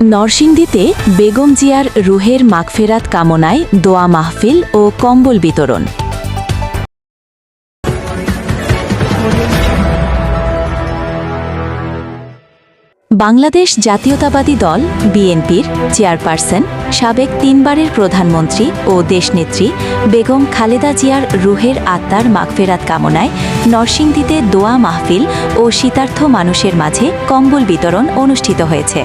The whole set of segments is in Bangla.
নরসিংদীতে বেগম জিয়ার রুহের মাগফেরাত কামনায় দোয়া মাহফিল ও কম্বল বিতরণ। বাংলাদেশ জাতীয়তাবাদী দল, বিএনপির চেয়ারপারসন সাবেক তিনবারের প্রধানমন্ত্রী ও দেশনেত্রী বেগম খালেদা জিয়ার রুহের আত্মার মাগফেরাত কামনায় নরসিংদীতে দোয়া মাহফিল ও শীতার্থ মানুষের মাঝে কম্বল বিতরণ অনুষ্ঠিত হয়েছে।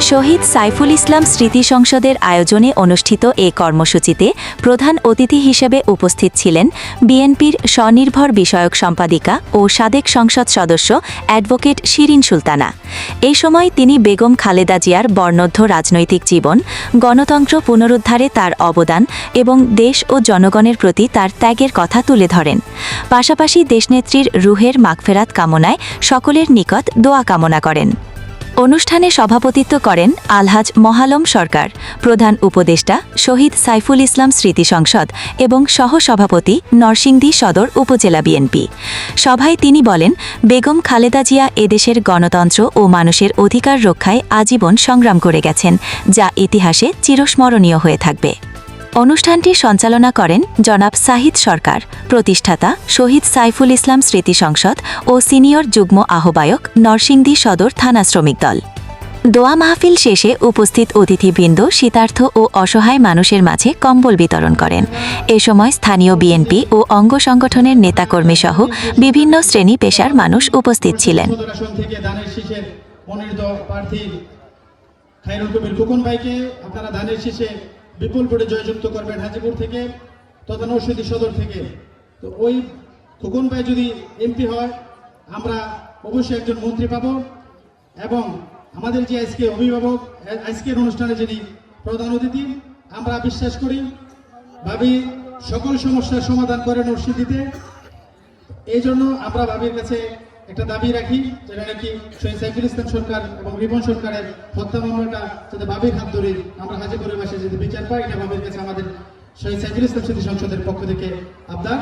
শহীদ সাইফুল ইসলাম স্মৃতি সংসদের আয়োজনে অনুষ্ঠিত এ কর্মসূচিতে প্রধান অতিথি হিসেবে উপস্থিত ছিলেন বিএনপির স্বনির্ভর বিষয়ক সম্পাদিকা ও সাদেক সংসদ সদস্য অ্যাডভোকেট শিরিন সুলতানা। এই সময় তিনি বেগম খালেদা জিয়ার বর্ণধ্য রাজনৈতিক জীবন গণতন্ত্র পুনরুদ্ধারে তার অবদান এবং দেশ ও জনগণের প্রতি তার ত্যাগের কথা তুলে ধরেন। পাশাপাশি দেশনেত্রীর রুহের মাগফেরাত কামনায় সকলের নিকট দোয়া কামনা করেন। অনুষ্ঠানে সভাপতিত্ব করেন আলহাজ মহালম সরকার, প্রধান উপদেষ্টা শহীদ সাইফুল ইসলাম স্মৃতি সংসদ এবং সহসভাপতি নরসিংদী সদর উপজেলা বিএনপি। সভায় তিনি বলেন, বেগম খালেদা জিয়া এদেশের গণতন্ত্র ও মানুষের অধিকার রক্ষায় আজীবন সংগ্রাম করে গেছেন, যা ইতিহাসে চিরস্মরণীয় হয়ে থাকবে। অনুষ্ঠানটি সঞ্চালনা করেন জনাব সাহিদ সরকার, প্রতিষ্ঠাতা শহীদ সাইফুল ইসলাম স্মৃতি সংসদ ও সিনিয়র যুগ্ম আহ্বায়ক নরসিংদী সদর থানা শ্রমিক দল। দোয়া মাহফিল শেষে উপস্থিত অতিথিবৃন্দ শীতার্থ ও অসহায় মানুষের মাঝে কম্বল বিতরণ করেন। এ সময় স্থানীয় বিএনপি ও অঙ্গ সংগঠনের নেতাকর্মী সহ বিভিন্ন শ্রেণি পেশার মানুষ উপস্থিত ছিলেন। ভাইকে আপনারা ধানের শীষে বিপুল ভোটে জয়যুক্ত করবেন হাজিপুর থেকে তথা নৌসিদি সদর থেকে। তো ওই খোকন ভাই যদি এমপি হয়, আমরা অবশ্যই একজন মন্ত্রী পাব এবং আমাদের যে আজকে অভিভাবক, আজকের অনুষ্ঠানে যিনি প্রধান অতিথি, আমরা বিশ্বাস করি, ভাবি সকল সমস্যার সমাধান করে নরসিংদীতে। এই জন্য আমরা ভাবির কাছে একটা দাবি রাখি যেটা নাকি শহীদ সাইফুল ইসলাম সরকার এবং রিবন সরকারের হত্যা মামলাটা যাতে বাবির হাত ধরে আমরা হাজিপুরের বাসে যদি বিচার পাই, এটা বাবির কাছে আমাদের শহীদ সাইফুল ইসলাম সংসদের পক্ষ থেকে আবদার।